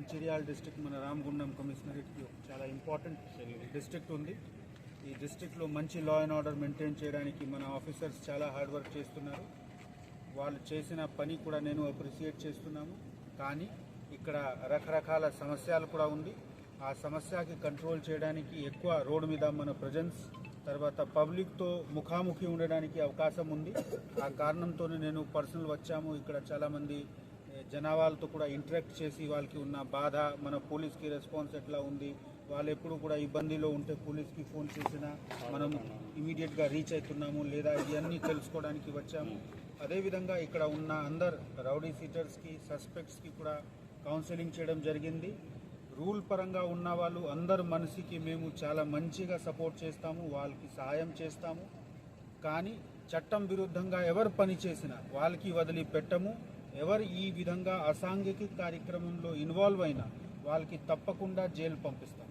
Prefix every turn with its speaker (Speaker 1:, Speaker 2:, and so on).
Speaker 1: Mancherial district మన రామగుండం కమిషనరేట్కి చాలా important district ఉంది. ఈ డిస్ట్రిక్ట్లో మంచి లా అండ్ ఆర్డర్ మెయింటైన్ చేయడానికి మన ఆఫీసర్స్ చాలా హార్డ్ వర్క్ చేస్తున్నారు. వాళ్ళు చేసిన పని కూడా నేను అప్రిషియేట్ చేస్తున్నాము. కానీ ఇక్కడ రకరకాల సమస్యలు కూడా ఉంది. ఆ సమస్యకి కంట్రోల్ చేయడానికి ఎక్కువ రోడ్డు మీద మన ప్రజెన్స్ తర్వాత పబ్లిక్తో ముఖాముఖి ఉండడానికి అవకాశం ఉంది. ఆ కారణంతోనే నేను పర్సనల్ వచ్చాము. ఇక్కడ చాలామంది జనాభాలతో కూడా ఇంటరాక్ట్ చేసి వాళ్ళకి ఉన్న బాధ మన పోలీస్కి రెస్పాన్స్ ఎట్లా ఉంది వాళ్ళు ఎప్పుడు కూడా ఇబ్బందిలో ఉంటే పోలీస్కి ఫోన్ చేసినా మనం ఇమీడియట్గా రీచ్ అవుతున్నాము లేదా ఇవన్నీ తెలుసుకోవడానికి వచ్చాము. అదేవిధంగా ఇక్కడ ఉన్న అందరు రౌడీ సీటర్స్కి సస్పెక్ట్స్కి కూడా కౌన్సిలింగ్ చేయడం జరిగింది. రూల్ పరంగా ఉన్న వాళ్ళు అందరు మనిషికి మేము చాలా మంచిగా సపోర్ట్ చేస్తాము వాళ్ళకి సహాయం చేస్తాము. కానీ చట్టం విరుద్ధంగా ఎవరు పని చేసినా వాళ్ళకి వదిలి పెట్టము ఎవరు ఈ విధంగా అసాంఘిక కార్యక్రమంలో ఇన్వాల్వ్ అయినా వాళ్ళకి తప్పకుండా జైలు పంపిస్తాం.